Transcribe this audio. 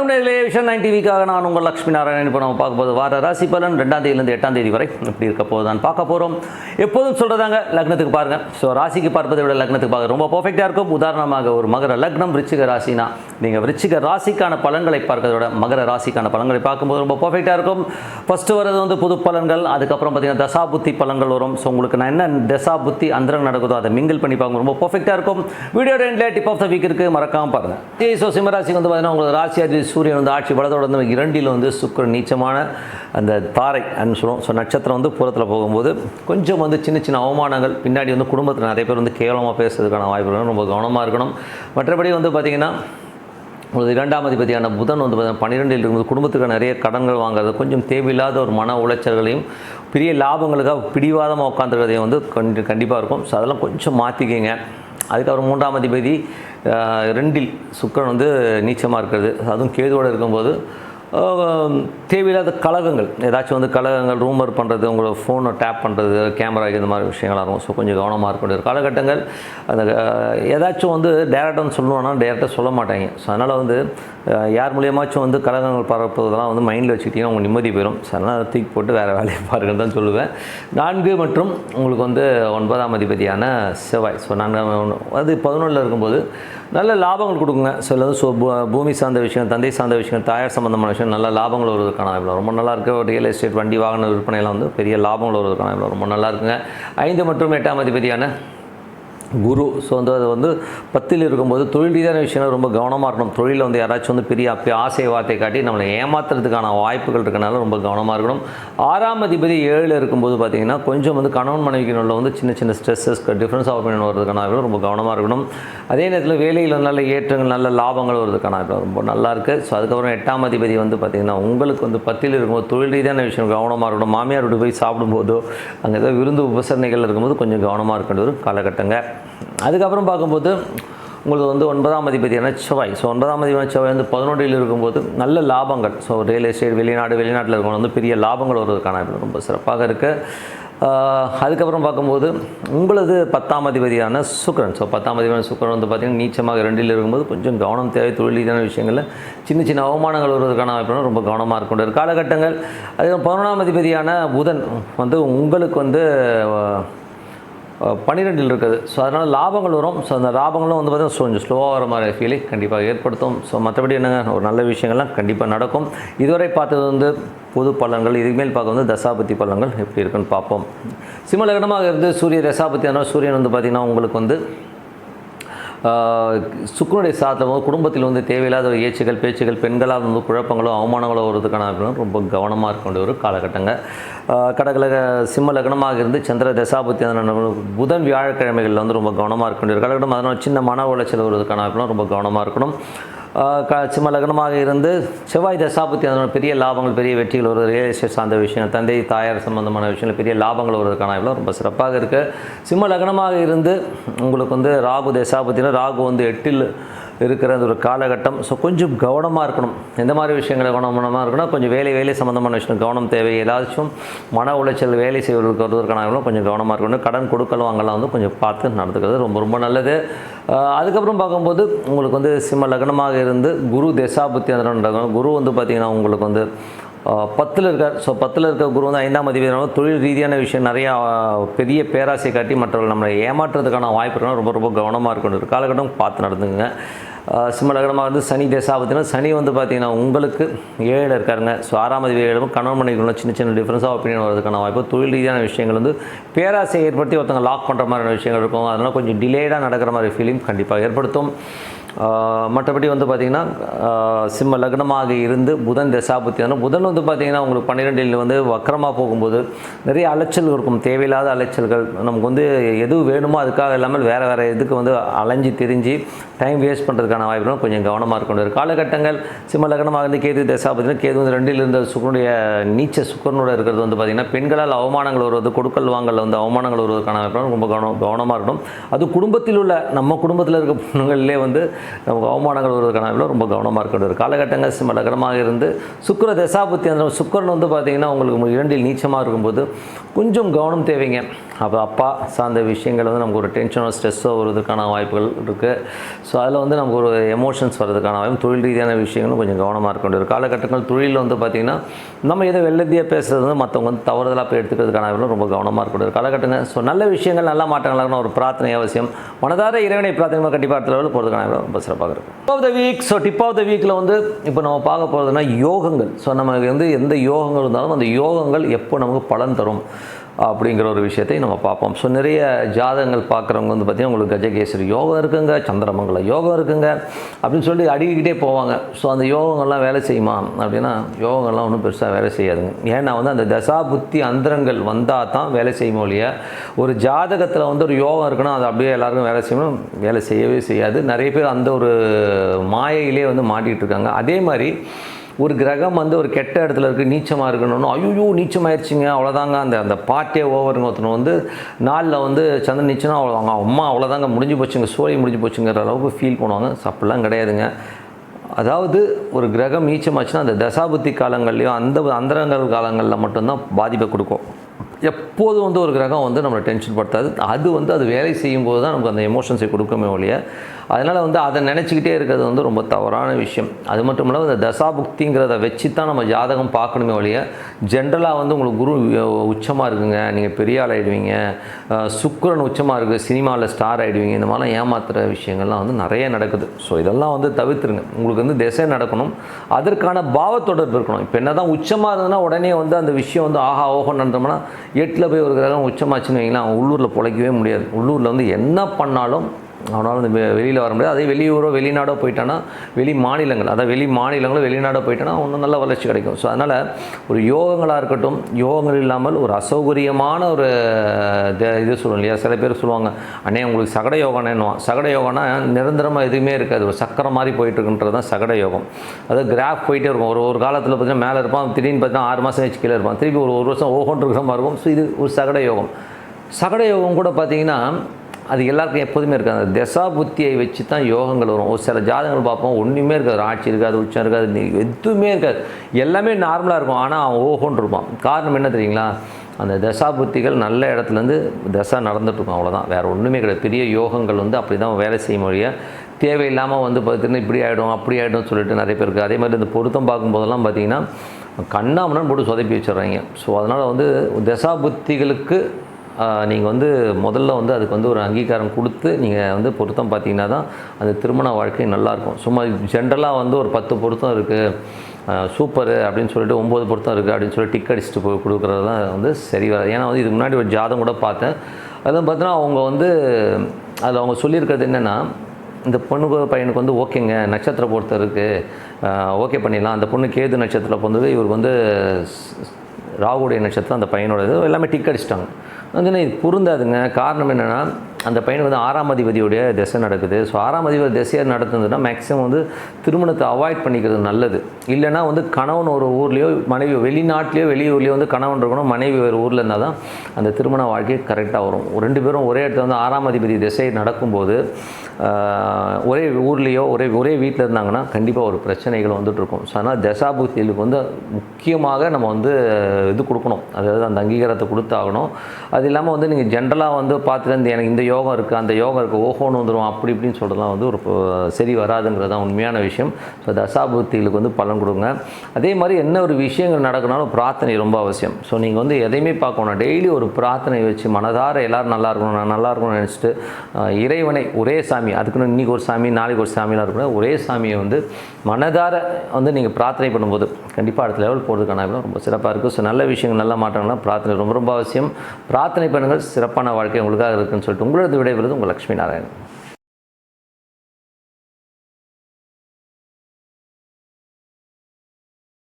வணக்கம் நேர்களே vision nine டிவிக்காக நான் உங்கள் லக்ஷ்மி நாராயணன். இப்போ நம்ம பார்க்க போது வார ராசி பலன். ரெண்டாம் தேதியிலேருந்து எட்டாம் தேதி வரை இப்படி இருக்க போது தான் பார்க்க போகிறோம் எப்போதும் சொல்கிறதாங்க லக்னத்துக்கு பாருங்கள் ஸோ ராசிக்கு பார்ப்பதை விட லக்னத்துக்கு பார்க்க ரொம்ப பர்ஃபெக்டாக இருக்கும். உதாரணமாக ஒரு மகர லக்னம் விருச்சிக ராசினா நீங்கள் விருச்சிக ராசிக்கான பலன்களை பார்க்கறத விட மகர ராசிக்கான பலன்களை பார்க்கும்போது ரொம்ப பர்ஃபெக்டாக இருக்கும். ஃபஸ்ட்டு வரது வந்து புது பலன்கள் அதுக்கப்புறம் பார்த்தீங்கன்னா தசா புத்தி பலன்கள் வரும். ஸோ உங்களுக்கு நான் என்ன தசா புத்தி அந்தரம் நடக்குதோ அதை மிங்கிள் பண்ணி பார்க்க ரொம்ப பர்ஃபெக்டாக இருக்கும். வீடியோ ரெண்டில் டிப் ஆஃப் த வீக் இருக்குது மறக்காமல் பாருங்கள் ஸோ சிம்மராசிக்கு வந்து பார்த்தீங்கன்னா உங்களுக்கு ராசி அதிபதி சூரியன் வந்து ஆட்சி பலத்தோட வந்து இரண்டில் வந்து சுக்கிரன் நீச்சமான அந்த தாரை அப்படின்னு சொல்லுவோம். ஸோ நட்சத்திரம் வந்து புறத்தில் போகும்போது கொஞ்சம் வந்து சின்ன சின்ன அவமானங்கள் பின்னாடி வந்து குடும்பத்தில் நிறைய பேர் வந்து கேவலமாக பேசுறதுக்கான வாய்ப்புகள் ரொம்ப கவனமாக இருக்கணும். மற்றபடி வந்து பார்த்திங்கன்னா உங்களுக்கு இரண்டாம் அதிபதியான புதன் வந்து பார்த்தீங்கன்னா பன்னிரெண்டில் இருக்கும்போது குடும்பத்துக்கு நிறைய கடன்கள் வாங்குறது கொஞ்சம் தேவையில்லாத ஒரு மன உளைச்சல்களையும் பெரிய லாபங்களுக்காக பிடிவாதமாக உட்காந்துருக்கிறதையும் வந்து கொஞ்சம் கண்டிப்பாக இருக்கும். ஸோ அதெல்லாம் கொஞ்சம் மாற்றிக்கிங்க அதுக்கப்புறம் மூன்றாம் அதிபதி ரெண்டில் சுக்கரன் வந்து நீச்சமாக இருக்கிறது. அதுவும் கேதுவோடு இருக்கும்போது தேவையில்லாத கழகங்கள். ஏதாச்சும் வந்து கழகங்கள் ரூமர் பண்ணுறது உங்களோட ஃபோனை டேப் பண்ணுறது கேமரா இந்த மாதிரி விஷயங்களாக இருக்கும் ஸோ கொஞ்சம் கவனமாக இருக்க வேண்டிய காலகட்டங்கள் அந்த ஏதாச்சும் வந்து டேரக்டாக சொல்லணும்னா டேரெக்டாக சொல்ல மாட்டாங்க. ஸோ அதனால் வந்து யார் மூலியமாச்சும் வந்து கழகங்கள் பரப்புறதெல்லாம் வந்து மைண்டில் வச்சுக்கிட்டிங்கன்னா உங்கள் நிம்மதி போயிடும் ஸோ அதனால் தூக்கி போட்டு வேறு வேலையை பாருங்கன்னு தான் சொல்லுவேன். நான்கு மற்றும் உங்களுக்கு வந்து ஒன்பதாம் அதிபதியான செவ்வாய். ஸோ நான்காம் அது பதினொன்றில் இருக்கும்போது நல்ல லாபங்கள் கொடுக்குங்க. சிலது சோ ஸோ பூமி சார்ந்த விஷயம் தந்தை சார்ந்த விஷயம் தாயார் சம்மந்தமான விஷயம் நல்ல லாபங்கள் வருவதற்கான வாய்ப்பு ரொம்ப நல்லா இருக்குது ரியல் எஸ்டேட் வண்டி வாகன விற்பனையெல்லாம் வந்து பெரிய லாபங்கள் வருவதற்கான வாய்ப்பு ரொம்ப நல்லா இருக்குங்க. ஐந்து மற்றும் எட்டாம் அதிபதியான குரு. ஸோ வந்து அது வந்து பத்தில் இருக்கும்போது தொழில் ரீதியான விஷயங்கள் ரொம்ப கவனமாக இருக்கணும். தொழிலில் வந்து யாராச்சும் வந்து பெரிய அப்போ ஆசை வார்த்தை காட்டி நம்மளை ஏமாத்துறதுக்கான வாய்ப்புகள் இருக்கனால ரொம்ப கவனமாக இருக்கணும். ஆறாம் அதிபதி ஏழில் இருக்கும்போது பார்த்தீங்கன்னா கொஞ்சம் வந்து கணவன் மனைவிக்கினுள்ள வந்து சின்ன சின்ன ஸ்ட்ரெஸ்ஸஸ் டிஃப்ரென்ஸ் ஆஃப் வர்றதுக்கான ரொம்ப கவனமாக இருக்கணும். அதே நேரத்தில் வேலையில் நல்ல ஏற்றங்கள் நல்ல லாபங்கள் வர்றதுக்கான ரொம்ப நல்லா இருக்குது ஸோ அதுக்கப்புறம் எட்டாம் அதிபதி வந்து பார்த்திங்கன்னா உங்களுக்கு வந்து பத்தில் இருக்கும்போது தொழில் ரீதியான விஷயம் கவனமாக இருக்கணும். மாமியார் போய் சாப்பிடும்போதோ அங்கே ஏதோ விருந்து உபசரணைகள் இருக்கும்போது கொஞ்சம் கவனமாக இருக்கின்ற ஒரு காலகட்டங்க. அதுக்கப்புறம் பார்க்கும்போது உங்களுக்கு வந்து ஒன்பதாம் அதிபதியான செவ்வாய். ஸோ ஒன்பதாம் அதிபதியான செவ்வாய் வந்து பதினொன்றில் இருக்கும்போது நல்ல லாபங்கள். ஸோ ரியல் எஸ்டேட் வெளிநாடு வெளிநாட்டில் இருக்கவங்க வந்து பெரிய லாபங்கள் வருவதற்கான ரொம்ப சிறப்பாக இருக்குது அதுக்கப்புறம் பார்க்கும்போது உங்களது பத்தாம் அதிபதியான சுக்கரன். ஸோ பத்தாம் அதிபதியான சுக்கிரன் வந்து பார்த்திங்கன்னா நீச்சமாக ரெண்டில் இருக்கும்போது கொஞ்சம் கவனம் தேவை தொழில் ரீதியான விஷயங்களில் சின்ன சின்ன அவமானங்கள் வருவதற்கான வாய்ப்புகள் ரொம்ப கவனமாக இருக்கும் காலகட்டங்கள். அதுக்கப்புறம் பதினொன்றாம் அதிபதியான புதன் வந்து உங்களுக்கு வந்து பன்னிரெண்டில் இருக்குது. ஸோ அதனால் லாபங்கள் வரும். ஸோ அந்த லாபங்களும் வந்து பார்த்தீங்கன்னா கொஞ்சம் ஸ்லோவாக வர மாதிரி ஃபீலை கண்டிப்பாக ஏற்படுத்தும். ஸோ மற்றபடி என்னங்க ஒரு நல்ல விஷயங்கள்லாம் கண்டிப்பாக நடக்கும். இதுவரை பார்த்தது வந்து பொது பலன்கள் இதுமேல் பார்க்க வந்து தசாபதி பலன்கள் எப்படி இருக்குன்னு பார்ப்போம். சிம்மலக்னமாக இருந்து சூரிய தசாபதி ஆனால் சூரியன் வந்து பார்த்திங்கன்னா உங்களுக்கு வந்து ஆஹ் சாதம் வந்து குடும்பத்தில் வந்து தேவையில்லாத ஒரு ஏச்சுகள் பேச்சுகள் பெண்களால் வந்து குழப்பங்களோ அவமானங்களோ வருவதுக்கான ரொம்ப கவனமாக இருக்க வேண்டிய ஒரு காலகட்டங்கள் கடகலக சிம்ம லக்னமாக இருந்து சந்திர தசாபத்தி புதன் வியாழக்கிழமைகளில் வந்து ரொம்ப கவனமாக இருக்க வேண்டிய காலகட்டம் அதனால் சின்ன மன உளைச்சல் வருவதற்கான ரொம்ப கவனமாக இருக்கணும். க சிம்ம லக்னமாக இருந்து செவ்வாய் தசாபத்தி அதனால் பெரிய லாபங்கள் பெரிய வெற்றிகள் வருவது ரியல் எஸ்டேட் சார்ந்த விஷயம் தந்தை தாயார் சம்பந்தமான விஷயங்கள் பெரிய லாபங்கள் வருவதற்கான இவ்வளோ ரொம்ப சிறப்பாக இருக்குது சிம்ம லக்னமாக இருந்து உங்களுக்கு வந்து ராகு தசாபத்தினா ராகு வந்து எட்டில் இருக்கிற அந்த ஒரு காலகட்டம். ஸோ கொஞ்சம் கவனமாக இருக்கணும். எந்த மாதிரி விஷயங்களை கவனமாக இருக்கணும் கொஞ்சம் வேலை வேலை சம்மந்தமான விஷயம் கவனம் தேவை. ஏதாச்சும் மன உளைச்சல் வேலை செய்வதற்கு வருவதற்கான கொஞ்சம் கவனமாக இருக்கணும். கடன் கொடுக்கல் வாங்கலாம் வந்து கொஞ்சம் பார்த்து நடந்துக்கிறது ரொம்ப ரொம்ப நல்லது. அதுக்கப்புறம் பார்க்கும்போது உங்களுக்கு வந்து சிம்ம லக்னமாக இருந்து குரு தசாபுத்தி அந்த குரு வந்து பார்த்திங்கன்னா உங்களுக்கு வந்து பத்தில் இருக்கார். ஸோ பத்தில் இருக்க குரு வந்து ஐந்தாம் அதிபதியான தொழில் ரீதியான விஷயம் நிறையா பெரிய பேராசை காட்டி மற்றவர்கள் நம்மளை ஏமாற்றுறதுக்கான வாய்ப்பு இருக்கணும் ரொம்ப ரொம்ப கவனமாக இருக்கணும். ஒரு காலகட்டம் பார்த்து நடந்துங்க சிம்ம லக்னமாக வந்து சனி தசாபத்தினா சனி வந்து பார்த்திங்கன்னா உங்களுக்கு ஏழில் இருக்காருங்க. ஸோ ஆறாம் அதிபதி ஏழும் கணவன் மனைவிக்குள்ள சின்ன சின்ன டிஃப்ரென்ஸாக ஒப்பீனியன் வரதுக்கான வாய்ப்பு தொழில் ரீதியான விஷயங்கள் வந்து பேராசை ஏற்படுத்தி ஒருத்தங்க லாக் பண்ணுற மாதிரியான விஷயங்கள் இருக்கும். அதனால் கொஞ்சம் டிலேடாக நடக்கிற மாதிரி ஃபீலிங் கண்டிப்பாக ஏற்படுத்தும். மற்றபடி வந்து பார்த்திங்கன்னா சிம்ம லக்னமாக இருந்து புதன் தசாபுத்தியான புதன் வந்து பார்த்திங்கன்னா உங்களுக்கு பன்னிரெண்டில் வந்து வக்கரமாக போகும்போது நிறைய அலைச்சல் இருக்கும். தேவையில்லாத அலைச்சல்கள். நமக்கு வந்து எது வேணுமோ அதுக்காக இல்லாமல் வேறு வேறு இதுக்கு வந்து அலைஞ்சு திரிஞ்சு டைம் வேஸ்ட் பண்ணுறதுக்கான வாய்ப்புகளும் கொஞ்சம் கவனமாக இருக்கணும். காலகட்டங்கள் சிம்ம லக்னமாக இருந்து கேது தசாபுத்தினா கேது வந்து ரெண்டில் இருந்த சுக்கரனுடைய நீச்ச சுக்கரனோட இருக்கிறது வந்து பார்த்திங்கன்னா பெண்களால் அவமானங்கள் வருவது கொடுக்கல் வாங்கல் வந்து அவமானங்கள் வருவதற்கான வாய்ப்புகள் ரொம்ப கவனம் கவனமாக இருக்கணும். அது குடும்பத்தில் உள்ள நம்ம குடும்பத்தில் இருக்க பொண்ணுங்களிலே வந்து நமக்கு அவமானங்கள் வருவதற்கான வாய்ப்புகள் ரொம்ப கவனமாக இருக்க வேண்டிய காலகட்டங்கள் சிம்ம லக்னமாக இருந்து சுக்கர தசாபுத்தி அந்த சுக்கரன் வந்து பார்த்திங்கன்னா உங்களுக்கு இரண்டில் நீச்சமாக இருக்கும்போது கொஞ்சம் கவனம் தேவைங்க. அப்போ அப்பா சார்ந்த விஷயங்கள் வந்து நமக்கு ஒரு டென்ஷனோ ஸ்ட்ரெஸ்ஸோ வருவதற்கான வாய்ப்புகள் இருக்குது ஸோ அதில் வந்து நமக்கு ஒரு எமோஷன்ஸ் வர்றதுக்கான வாய்ப்பு தொழில் ரீதியான விஷயங்களும் கொஞ்சம் கவனமாக இருக்க வேண்டிய ஒரு காலகட்டங்கள் தொழிலில் வந்து பார்த்திங்கன்னா நம்ம எதை வெள்ளத்தியாக பேசுகிறது வந்து மற்றவங்க வந்து தவறுதலாக போய் எடுத்துக்கிறதுக்கான வாய்ப்புகளும் ரொம்ப கவனமாக இருக்க வேண்டிய ஒரு ஸோ நல்ல விஷயங்கள் நல்ல மாற்றங்களாக ஒரு பிரார்த்தனை அவசியம். மனதார இறைவனை பிரார்த்தனை கண்டிப்பாக அடுத்த போகிறதுக்கான வாய்ப்பு ரொம்ப சிறப்பாக இருக்கும். Tip of the week so tip of the வீக்கில் வந்து இப்போ நம்ம பார்க்க போகிறதுனா யோகங்கள். ஸோ நமக்கு வந்து எந்த யோகங்கள் இருந்தாலும் அந்த யோகங்கள் எப்போ நமக்கு பலன் தரும்? அப்படிங்கிற ஒரு விஷயத்தை நம்ம பார்ப்போம். ஸோ நிறைய ஜாதகங்கள் பார்க்குறவங்க வந்து பார்த்திங்கன்னா உங்களுக்கு கஜகேசரி யோகம் இருக்குங்க சந்திரமங்கல யோகம் இருக்குங்க அப்படின்னு சொல்லி அடிக்கிட்டே போவாங்க. ஸோ அந்த யோகங்கள்லாம் வேலை செய்யுமா? அப்படின்னா யோகங்கள்லாம் ஒன்றும் பெருசாக வேலை செய்யாதுங்க. ஏன்னா வந்து அந்த தசா புத்தி அந்தரங்கள் வந்தால் தான் வேலை செய்யும் ஒழிய ஒரு ஜாதகத்தில் வந்து ஒரு யோகம் இருக்குன்னா அது அப்படியே எல்லாருக்கும் வேலை செய்யணும் வேலை செய்யவே செய்யாது. நிறைய பேர் அந்த ஒரு மாயையிலே வந்து மாட்டிகிட்டு இருக்காங்க. அதே மாதிரி ஒரு கிரகம் வந்து ஒரு கெட்ட இடத்துல இருக்குது நீச்சமாக இருக்கணும்னு. ஐயோ நீச்சமாயிருச்சுங்க. அவ்வளோதாங்க அந்த அந்த பாட்டே ஓவருங்க ஒருத்தனை வந்து நாளில் வந்து சந்திரன் நீச்சனா அவ்வளோதாங்க அம்மா அவ்வளோதாங்க முடிஞ்சு போச்சுங்க. சோழி முடிஞ்சு போச்சுங்கிற அளவுக்கு ஃபீல் பண்ணுவாங்க. அப்படிலாம் கிடையாதுங்க. அதாவது ஒரு கிரகம் நீச்சமாச்சுன்னா அந்த தசாபுத்தி காலங்கள்லையும் அந்த அந்தரங்கள் காலங்களில் மட்டும்தான் பாதிப்பை கொடுக்கும். எப்போதும் வந்து ஒரு கிரகம் வந்து நம்மளை டென்ஷன் படுத்தாது. அது வந்து அது வேலை செய்யும் போது தான் நமக்கு அந்த எமோஷன்ஸை கொடுக்குமே ஒழிய அதனால் வந்து அதை நினச்சிக்கிட்டே இருக்கிறது வந்து ரொம்ப தவறான விஷயம். அது மட்டும் இல்லாமல் இந்த தசாபுக்திங்கிறத வச்சு தான் நம்ம ஜாதகம் பார்க்கணுமே ஒழிய ஜென்ரலாக வந்து உங்களுக்கு குரு உச்சமாக இருக்குங்க நீங்கள் பெரிய ஆள் ஆகிடுவீங்க சுக்கரன் உச்சமாக இருக்குது சினிமாவில் ஸ்டார் ஆகிடுவீங்க இந்த மாதிரிலாம் ஏமாத்துகிற விஷயங்கள்லாம் வந்து நிறைய நடக்குது. ஸோ இதெல்லாம் வந்து தவிர்த்துருங்க. உங்களுக்கு வந்து திசை நடக்கணும். அதற்கான பாவத்தொடர்பு இருக்கணும். இப்போ என்ன தான் உச்சமாக இருந்ததுன்னா உடனே வந்து அந்த விஷயம் வந்து ஆஹா ஓஹோ நடந்தோம்னா எட்டில் போய் ஒரு கிரகம் உச்சமாச்சுன்னு வைங்களேன் அவன் உள்ளூரில் பிழைக்கவே முடியாது. உள்ளூரில் வந்து என்ன பண்ணாலும் அவனால் வந்து வெளியில் வர முடியாது. அதே வெளியூரோ வெளிநாடோ போயிட்டான்னா வெளி மாநிலங்கள் அதாவது வெளி மாநிலங்களோ வெளிநாடோ போயிட்டோன்னா ஒன்றும் நல்ல வளர்ச்சி கிடைக்கும். ஸோ அதனால் ஒரு யோகங்களாக இருக்கட்டும் யோகங்கள் இல்லாமல் ஒரு அசௌகரியமான ஒரு த- இது சொல்லுவோம் இல்லையா? சில பேர் சொல்லுவாங்க அண்ணே உங்களுக்கு சகட யோகம்னுவான் சகட யோகம்னா நிரந்தரமாக எதுவுமே இருக்காது. ஒரு சக்கரம் மாதிரி போயிட்டுருக்குன்றது தான் சகட யோகம். அதாவது கிராஃப் போயிட்டே இருக்கும். ஒரு ஒரு காலத்தில் பார்த்தீங்கன்னா மேலே இருப்பான் திடீர்னு பார்த்தீங்கன்னா ஆறு மாதம் கீழே இருப்பான். திருப்பி ஒரு ஒரு வருஷம் ஓஹோன்னு இருக்கிற மாதிரி இருக்கும். ஸோ இது ஒரு சகட யோகம். சகட யோகம் கூட பார்த்தீங்கன்னா அது எல்லாருக்கும் எப்போதுமே இருக்காது. அந்த தசா புத்தியை வச்சு தான் யோகங்கள் வரும். ஒரு சில ஜாதகங்கள் பார்ப்போம் ஒன்றுமே இருக்காது. ஆட்சி இருக்காது உச்சம் இருக்காது நீ- எதுவுமே இருக்காது. எல்லாமே நார்மலாக இருக்கும். ஆனால் அவன் ஓஹோன்னு இருப்பான். காரணம் என்ன தெரியுங்களா? அந்த தசா புத்திகள் நல்ல இடத்துலேருந்து தசா நடந்துட்டுருக்கும். அவ்வளோதான் வேறு ஒன்றுமே கிடையாது. பெரிய யோகங்கள் வந்து அப்படி தான் வேலை செய்ய மொழிய தேவையில்லாமல் வந்து பார்த்தீங்கன்னா இப்படி ஆகிடும் அப்படி ஆகிடும் சொல்லிட்டு நிறைய பேருக்கு அதே மாதிரி இந்த பொருத்தம் பார்க்கும்போதெல்லாம் பார்த்தீங்கன்னா கண்ணாமனு போட்டு சொதப்பி வச்சிடுறாங்க. ஸோ அதனால் வந்து தசா புத்திகளுக்கு நீங்கள் வந்து முதல்ல வந்து அதுக்கு வந்து ஒரு அங்கீகாரம் கொடுத்து நீங்கள் வந்து பொருத்தம் பார்த்தீங்கன்னா தான் அந்த திருமண வாழ்க்கை நல்லாயிருக்கும். சும்மா ஜென்ரலாக வந்து ஒரு பத்து பொருத்தம் இருக்குது சூப்பரு அப்படின்னு சொல்லிட்டு ஒம்பது பொருத்தம் இருக்குது அப்படின்னு சொல்லி டிக் அடிச்சுட்டு போய் கொடுக்குறது தான் வந்து சரி வராது ஏன்னா வந்து இதுக்கு முன்னாடி ஒரு ஜாதம் கூட பார்த்தேன். அதுவும் பார்த்தீங்கன்னா அவங்க வந்து அதில் அவங்க சொல்லியிருக்கிறது என்னென்னா இந்த பொண்ணுக்கு பையனுக்கு வந்து ஓகேங்க நட்சத்திர பொருத்தம் இருக்குது ஓகே பண்ணிடலாம். அந்த பொண்ணு கேது நட்சத்திரம் பொறுத்தது இவருக்கு வந்து ராகுடைய நட்சத்திரம் அந்த பையனோட இது எல்லாமே டிக் அடிச்சிட்டாங்க. வந்து இது பொருந்தாதுங்க. காரணம் என்னென்னா அந்த பையனுக்கு வந்து ஆறாம் அதிபதியுடைய திசை நடக்குது. ஸோ ஆறாம் அதிபதி திசையை நடத்துனதுன்னா மேக்ஸிமம் வந்து திருமணத்தை அவாய்ட் பண்ணிக்கிறது நல்லது. இல்லைன்னா வந்து கணவன் ஒரு ஊர்லேயோ மனைவி வெளிநாட்டிலையோ வெளியூர்லேயோ வந்து கணவன் இருக்கணும் மனைவி ஒரு ஊரில் இருந்தால் தான் அந்த திருமண வாழ்க்கை கரெக்டாக வரும். ரெண்டு பேரும் ஒரே இடத்துல வந்து ஆறாம் அதிபதி திசை நடக்கும்போது ஒரே ஊர்லேயோ ஒரே ஒரே வீட்டில் இருந்தாங்கன்னா கண்டிப்பாக ஒரு பிரச்சனைகள் வந்துட்டுருக்கும் ஸோ அதனால் தசாபுத்திகளுக்கு வந்து முக்கியமாக நம்ம வந்து இது கொடுக்கணும். அதாவது அந்த அங்கீகாரத்தை கொடுத்தாகணும். அது இல்லாமல் வந்து நீங்கள் ஜென்ரலாக வந்து பார்த்துட்டு எனக்கு இந்த யோகம் இருக்குது அந்த யோகம் இருக்குது ஓஹோன்னு வந்துடும் அப்படி இப்படின்னு சொல்கிறதுலாம் வந்து ஒரு சரி வராதுங்கிறது தான் உண்மையான விஷயம். ஸோ தசாபுத்திகளுக்கு வந்து பலன் கொடுங்க. அதே மாதிரி என்ன ஒரு விஷயங்கள் நடக்கணும்னாலும் பிரார்த்தனை ரொம்ப அவசியம். ஸோ நீங்கள் வந்து எதையுமே பார்க்கணும். டெய்லி ஒரு பிரார்த்தனை வச்சு மனதார எல்லோரும் நல்லா இருக்கணும் நான் நல்லா இருக்கணும்னு நினச்சிட்டு இறைவனை ஒரே சாமி அதுக்குன்னு இன்னைக்கு ஒரு சாமி நாளைக்கு ஒரு சாமிலாம் இருக்கணும் ஒரே சாமியை வந்து மனதார வந்து நீங்கள் பிரார்த்தனை பண்ணும்போது கண்டிப்பாக அடுத்த லெவல் போகிறதுக்கான ரொம்ப சிறப்பாக இருக்குது ஸோ நல்ல விஷயங்கள் நல்ல மாற்றங்கள்லாம் பிரார்த்தனை ரொம்ப ரொம்ப அவசியம். பிரார்த்தனை பண்ணுங்கள் சிறப்பான வாழ்க்கை உங்களுக்காக இருக்குன்னு சொல்லிட்டு உங்களது விடைபெறுவது உங்கள் லக்ஷ்மி நாராயணன்.